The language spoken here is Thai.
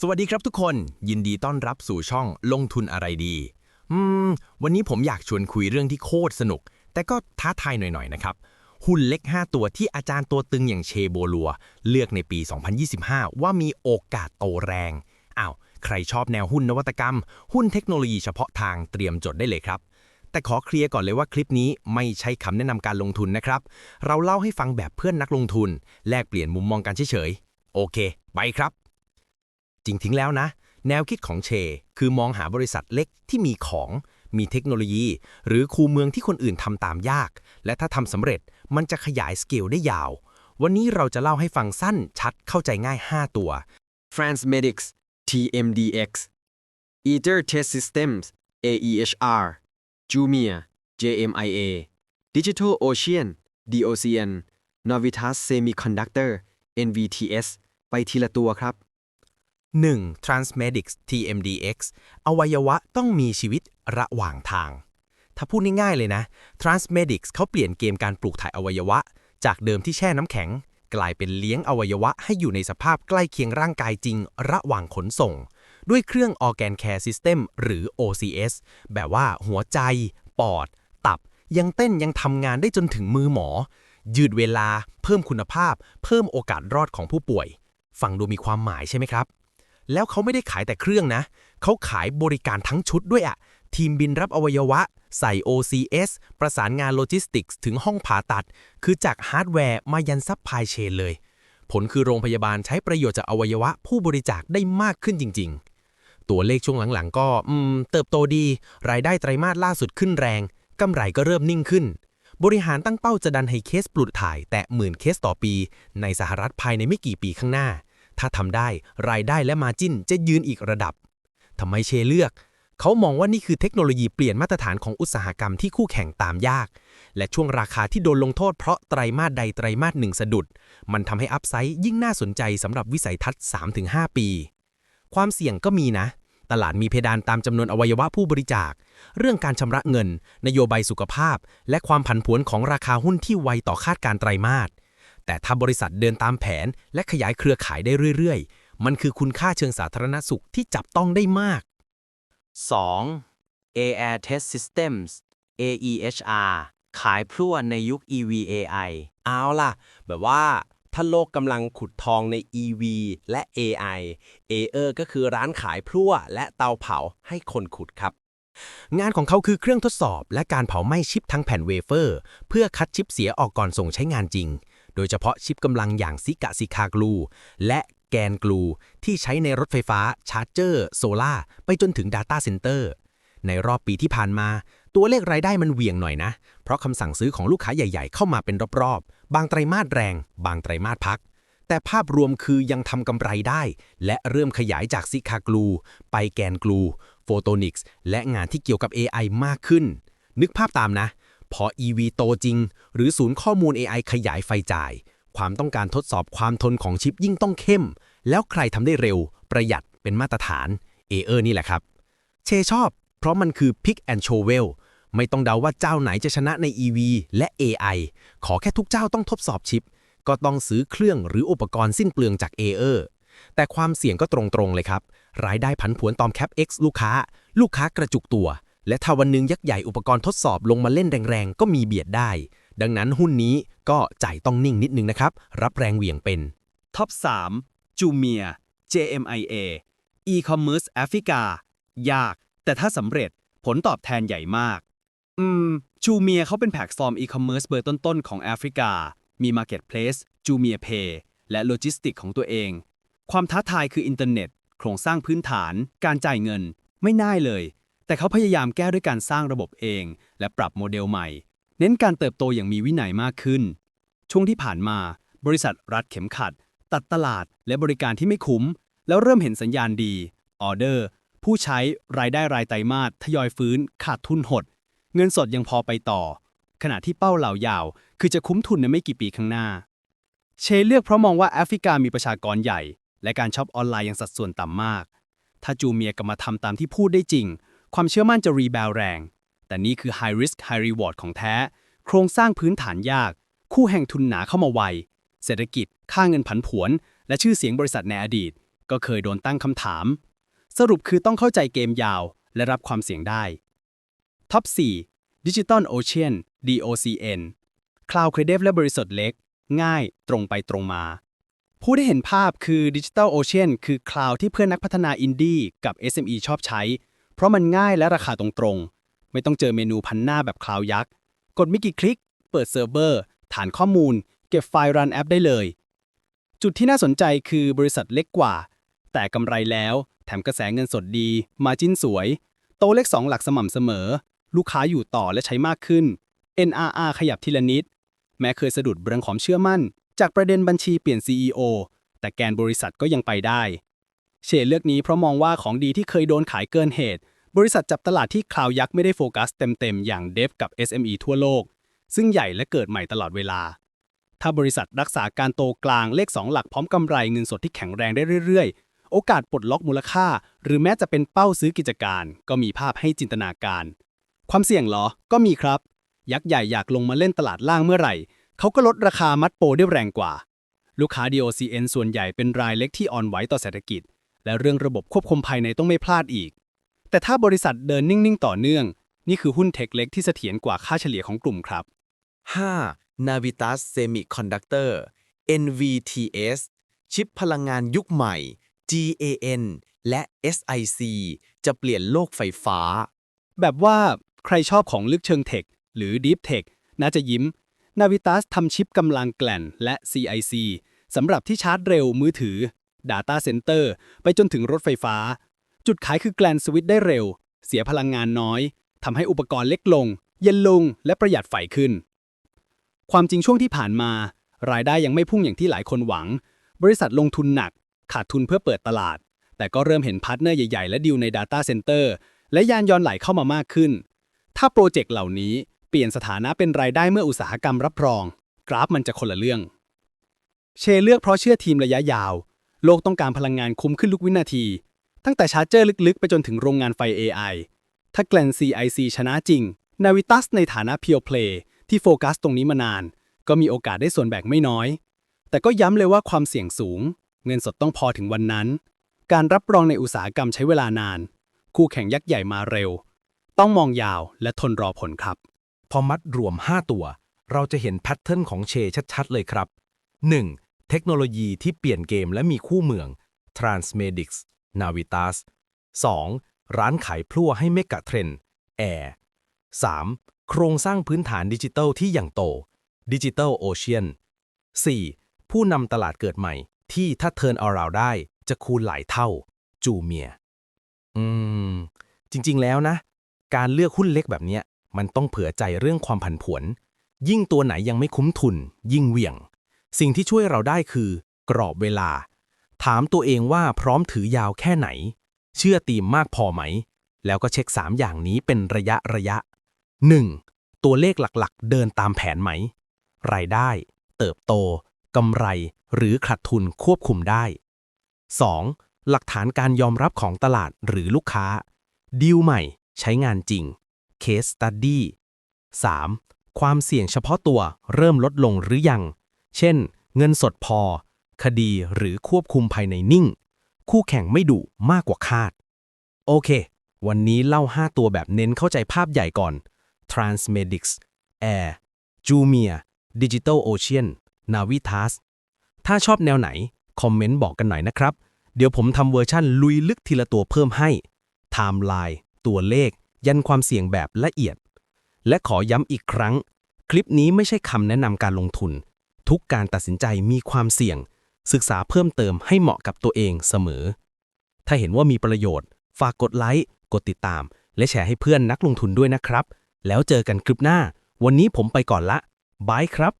สวัสดีครับทุกคนยินดีต้อนรับสู่ช่องลงทุนอะไรดี อืม วันนี้ผมอยากชวนคุยเรื่องที่โคตรสนุก แต่ก็ท้าทายหน่อยๆนะครับ หุ้นเล็ก 5 ตัวที่อาจารย์ตัวตึงอย่างเชโบลัว เลือกในปี 2025 ว่ามีโอกาสโตแรงอ้าวใครชอบแนวหุ้นนวัตกรรม หุ้นเทคโนโลยีเฉพาะทางเตรียมจดได้เลยครับ แต่ขอเคลียร์ก่อนเลยว่าคลิปนี้ไม่ใช่คำแนะนำการลงทุนนะครับ เราเล่าให้ฟังแบบเพื่อนนักลงทุน แลกเปลี่ยนมุมมองกันเฉยๆโอเค ไปครับ จริงๆแล้วนะ แนวคิดของเช คือมองหาบริษัทเล็กที่มีของ มีเทคโนโลยี หรือคูเมืองที่คนอื่นทำตามยาก และถ้าทำสำเร็จมันจะขยายสเกลได้ยาว วันนี้เราจะเล่าให้ฟังสั้นชัดเข้าใจง่าย 5 ตัว Transmedics TMDX Ether Test Systems AEHR Jumia JMIA Digital Ocean DOCN Novitas Semiconductor NVTS ไปทีละตัวครับ 1. Transmedics TMDX อวัยวะต้องมีชีวิตระหว่างทาง ถ้าพูดง่ายๆเลยนะ Transmedics เขาเปลี่ยนเกมการปลูกถ่ายอวัยวะ จากเดิมที่แช่น้ำแข็ง กลายเป็นเลี้ยงอวัยวะให้อยู่ในสภาพใกล้เคียงร่างกายจริง ระหว่างขนส่ง ด้วยเครื่อง Organ Care System หรือ OCS แบบว่าหัวใจ ปอด ตับ ยังเต้นยังทำงานได้จนถึงมือหมอ ยืดเวลา เพิ่มคุณภาพ เพิ่มโอกาสรอดของผู้ป่วย ฟังดูมีความหมายใช่ไหมครับ แล้วเขาไม่ได้ขายแต่เครื่องนะ เขาขายบริการทั้งชุดด้วยอะทีมบินรับอวัยวะ ใส่ OCS ประสานงานโลจิสติกส์ถึงห้องผ่าตัด คือจากฮาร์ดแวร์มายันซัพพลายเชนเลย ผลคือโรงพยาบาลใช้ประโยชน์จากอวัยวะผู้บริจาคได้มากขึ้นจริง ๆ ตัวเลขช่วงหลังๆ ก็อืมเติบโตดี รายได้ไตรมาสล่าสุดขึ้นแรงกำไรก็เริ่มนิ่งขึ้น บริหารตั้งเป้าจะดันให้เคสปลุดถ่าย แต่หมื่นเคสต่อปี ในสหรัฐภายในไม่กี่ปีข้างหน้า ถ้าทำได้รายได้และมาจิ้นจะยืนอีกระดับทำไมเชเลือก เขามองว่านี่คือเทคโนโลยีเปลี่ยนมาตรฐานของอุตสาหกรรมที่คู่แข่งตามยาก และช่วงราคาที่โดนลงโทษเพราะไตรมาสใดไตรมาสหนึ่งสะดุด มันทำให้อัพไซด์ยิ่งน่าสนใจสำหรับวิสัยทัศน์ 3-5 ปี ความเสี่ยงก็มีนะ ตลาดมีเพดานตามจำนวนอวัยวะผู้บริจาค เรื่องการชำระเงิน นโยบายสุขภาพ และความผันผวนของราคาหุ้นที่ไวต่อคาดการไตรมาส แต่ถ้าบริษัทเดินตามแผน และขยายเครือข่ายได้เรื่อยๆ มันคือคุณค่าเชิงสาธารณสุขที่จับต้องได้มาก 2. AR Test Systems AEHR ขายพลั่วในยุค EVAI เอาล่ะ แบบว่าถ้าโลกกำลังขุดทองใน EV และ AI Aer ก็คือร้านขายพลั่วและเตาเผาให้คนขุดครับ งานของเขาคือเครื่องทดสอบและการเผาไหม้ชิปทั้งแผ่นเวเฟอร์ เพื่อคัดชิปเสียออกก่อนส่งใช้งานจริง โดยเฉพาะชิปกำลังอย่างซิกะซิคากลู และแกนกลูที่ใช้ในรถไฟฟ้าชาร์จเจอร์โซล่าไปจนถึง Data Center ในรอบปีที่ผ่านมา ตัวเลขรายได้มันเหวี่ยงหน่อยนะ เพราะคำสั่งซื้อของลูกค้าใหญ่ ๆ เข้ามาเป็นรอบๆ บางไตรมาสแรง บางไตรมาสพัก แต่ภาพรวมคือยังทำกำไรได้ และเริ่มขยายจากซิคากลู ไปแกนกลูโฟโตนิกส์และงานที่เกี่ยวกับ AI มากขึ้น นึกภาพตามนะ พอ EV โตจริง หรือศูนย์ข้อมูล AI ขยายไฟจ่าย ความต้องการทดสอบความทนของชิปยิ่งต้องเข้ม แล้วใครทำได้เร็ว ประหยัดเป็นมาตรฐานเอเออร์นี่แหละครับ เชชอบ เพราะมันคือ Pick and Shovel ไม่ต้องเดาว่าเจ้าไหนจะชนะใน EV และ AI ขอแค่ทุกเจ้าต้องทดสอบชิป ก็ต้องซื้อเครื่องหรืออุปกรณ์สิ้นเปลืองจาก a อเออร์แต่ความเสี่ยงก็ตรงๆเลยครับ รายได้ผันผวนตอมแคป X ลูกค้า ลูกค้ากระจุกตัว และถ้าวันหนึงยักษ์ใหญ่อุปกรณ์ทดสอบลงมาเล่นแรงๆ ก็มีเบียดได้ ดังนั้นหุ้นนี้ก็ใจต้องนิ่งนิดนึงนะครับ รับแรงเหวี่ยงเป็นท็อป3 Jumia JMIA E-commerce แอฟริกายาก แต่ถ้าสำเร็จผลตอบแทนใหญ่มาก อืม Jumia เขาเป็นแพลตฟอร์ม e-commerce เบอร์ต้นๆ ของแอฟริกา มี Marketplace Jumia Pay และโลจิสติกของตัวเอง ความท้าทายคืออินเทอร์เน็ต โครงสร้างพื้นฐาน การจ่ายเงิน ไม่น่ายเลย แต่เขาพยายามแก้ด้วยการสร้างระบบเอง และปรับโมเดลใหม่ เน้นการเติบโตอย่างมีวินัยมากขึ้น ช่วงที่ผ่านมา บริษัทรัดเข็มขัด ตัดตลาดและบริการที่ไม่คุ้ม แล้วเริ่มเห็นสัญญาณดีออเดอร์ ผู้ใช้รายได้รายไตรมาสทยอยฟื้น ขาดทุนหด เงินสดยังพอไปต่อ ขณะที่เป้าเหล่ายาว คือจะคุ้มทุนในไม่กี่ปีข้างหน้า เชเลือกเพราะมองว่าแอฟริกามีประชากรใหญ่ และการช็อปออนไลน์ยังสัดส่วนต่ำมาก ถ้าจูเมียกลับมาทำตามที่พูดได้จริง ความเชื่อมั่นจะรีบาวแรง แต่นี่คือ High Risk High Reward ของแท้ โครงสร้างพื้นฐานยาก คู่แห่งทุนหนาเข้ามาไว เศรษฐกิจ ค่าเงินผันผวน และชื่อเสียงบริษัทในอดีต ก็เคยโดนตั้งคำถาม สรุปคือต้องเข้าใจเกมยาว และรับความเสี่ยงได้ ท็อป 4 Digital Ocean DOCN Cloud Creative และบริษัทเล็ก ง่าย ตรงไปตรงมาผู้ได้เห็นภาพคือ Digital Ocean คือ Cloud ที่เพื่อนนักพัฒนาอินดี้กับ SME ชอบใช้ เพราะมันง่ายและราคาตรงๆ ไม่ต้องเจอเมนูพันหน้าแบบคลาวยักษ์ กดไม่กี่คลิก เปิดเซิร์ฟเวอร์ ฐานข้อมูล เก็บไฟล์รันแอปได้เลย จุดที่น่าสนใจคือบริษัทเล็กกว่า แต่กำไรแล้ว แถมกระแสเงินสดดี มาจิ้นสวย โตเลข2หลักสม่ำเสมอ ลูกค้าอยู่ต่อและใช้มากขึ้น NRR ขยับทีละนิด แม้เคยสะดุดเรื่องความเชื่อมั่น จากประเด็นบัญชีเปลี่ยน CEO แต่แกนบริษัทก็ยังไปได้ เชนเลือกนี้เพราะมองว่าของดีที่เคยโดนขายเกินเหตุ บริษัทจับตลาดที่คลาวยักษ์ไม่ได้โฟกัสเต็มๆ อย่างเดฟกับ SME ทั่วโลก ซึ่งใหญ่และเกิดใหม่ตลอดเวลา ถ้าบริษัทรักษาการโตกลางเลข 2 หลักพร้อมกำไรเงินสดที่แข็งแรงได้เรื่อยๆ โอกาสปลดล็อกมูลค่า หรือแม้จะเป็นเป้าซื้อกิจการ ก็มีภาพให้จินตนาการ ความเสี่ยงเหรอ ก็มีครับ ยักษ์ใหญ่อยากลงมาเล่นตลาดล่างเมื่อไหร่ เขาก็ลดราคามัดโปรได้แรงกว่า ลูกค้า DOCN ส่วนใหญ่เป็นรายเล็กที่อ่อนไหวต่อเศรษฐกิจ และเรื่องระบบควบคุมภายในต้องไม่พลาดอีก แต่ถ้าบริษัทเดินนิ่ง ๆ ต่อเนื่อง นี่คือหุ้นเทคเล็กที่เสถียรกว่าค่าเฉลี่ยของกลุ่มครับ 5. Navitas Semiconductor NVTS ชิปพลังงานยุคใหม่ GAN และ SIC จะเปลี่ยนโลกไฟฟ้า แบบว่าใครชอบของลึกเชิงเทค หรือ Deep Tech น่าจะยิ้ม Navitas ทำชิปกำลังแกล่นและ CIC สำหรับที่ชาร์จเร็วมือถือ Data Center ไปจนถึงรถไฟฟ้า จุดขายคือแกลนสวิตได้เร็ว เสียพลังงานน้อยทำให้อุปกรณ์เล็กลง เย็นลง และประหยัดไฟขึ้น ความจริงช่วงที่ผ่านมา รายได้ยังไม่พุ่งอย่างที่หลายคนหวัง บริษัทลงทุนหนัก ขาดทุนเพื่อเปิดตลาด แต่ก็เริ่มเห็นพาร์ทเนอร์ใหญ่ ๆ และดีลใน Data Center และยานยนต์ไหลเข้ามามากขึ้น ถ้าโปรเจกต์เหล่านี้เปลี่ยนสถานะเป็นรายได้เมื่ออุตสาหกรรมรับรอง กราฟมันจะคนละเรื่อง เชเลือกเพราะเชื่อทีมระยะยาว โลกต้องการพลังงานคุ้มขึ้นทุกวินาที ตั้งแต่ชาร์จเจอร์ลึกๆ ไปจนถึงโรงงานไฟ AI ถ้าแกลน CIC ชนะจริง Navitas ในฐานะ Pure Play ที่โฟกัสตรงนี้มานาน ก็มีโอกาสได้ส่วนแบ่งไม่น้อย แต่ก็ย้ำเลยว่าความเสี่ยงสูง เงินสดต้องพอถึงวันนั้น การรับรองในอุตสาหกรรมใช้เวลานาน คู่แข่งยักษ์ใหญ่มาเร็ว ต้องมองยาวและทนรอผลครับ พอมัดรวม 5 ตัว เราจะเห็นแพทเทิร์นของเชชัดๆเลยครับ 1. เทคโนโลยีที่เปลี่ยนเกมและมีคู่เมือง Transmedics Navitas 2. ร้านขายพลั่วให้เมกะเทรน Air 3. โครงสร้างพื้นฐานดิจิทัลที่อย่างโต Digital Ocean 4. ผู้นำตลาดเกิดใหม่ ที่ถ้าเทิร์นอ r o u n d ได้ จะคูณหลายเท่า จูเมีย อืม จริง ๆ แล้วนะ การเลือกหุ้นเล็กแบบนี้มันต้องเผื่อใจเรื่องความผันผวน ยิ่งตัวไหนยังไม่คุ้มทุน ยิ่งเหวี่ยง สิ่งที่ช่วยเราได้คือ กรอบเวลา ถามตัวเองว่าพร้อมถือยาวแค่ไหน เชื่อตีมมากพอไหม แล้วก็เช็ค 3 อย่างนี้เป็นระยะระยะ 1. ตัวเลขหลักๆ เดินตามแผนไหม รายได้ เติบโตกำไร หรือขาดทุนควบคุมได้ 2. หลักฐานการยอมรับของตลาดหรือลูกค้า ดีลใหม่ ใช้งานจริง Case Study 3. ความเสี่ยงเฉพาะตัวเริ่มลดลงหรือยัง เช่น เงินสดพอ คดีหรือควบคุมภายในนิ่ง คู่แข่งไม่ดุมากกว่าคาด โอเค วันนี้เล่า 5 ตัวแบบเน้นเข้าใจภาพใหญ่ก่อน Transmedics Air Jumia Digital Ocean Navitas ถ้าชอบแนวไหน คอมเมนต์บอกกันหน่อยนะครับ เดี๋ยวผมทำเวอร์ชั่นลุยลึกทีละตัวเพิ่มให้ไทม์ไลน์ตัวเลข ยันความเสี่ยงแบบละเอียด และขอย้ำอีกครั้ง คลิปนี้ไม่ใช่คำแนะนำการลงทุน ทุกการตัดสินใจมีความเสี่ยง ศึกษาเพิ่มเติมให้เหมาะกับตัวเองเสมอ ถ้าเห็นว่ามีประโยชน์ ฝากกดไลค์ กดติดตาม และแชร์ให้เพื่อนนักลงทุนด้วยนะครับ แล้วเจอกันคลิปหน้า วันนี้ผมไปก่อนละบายครับ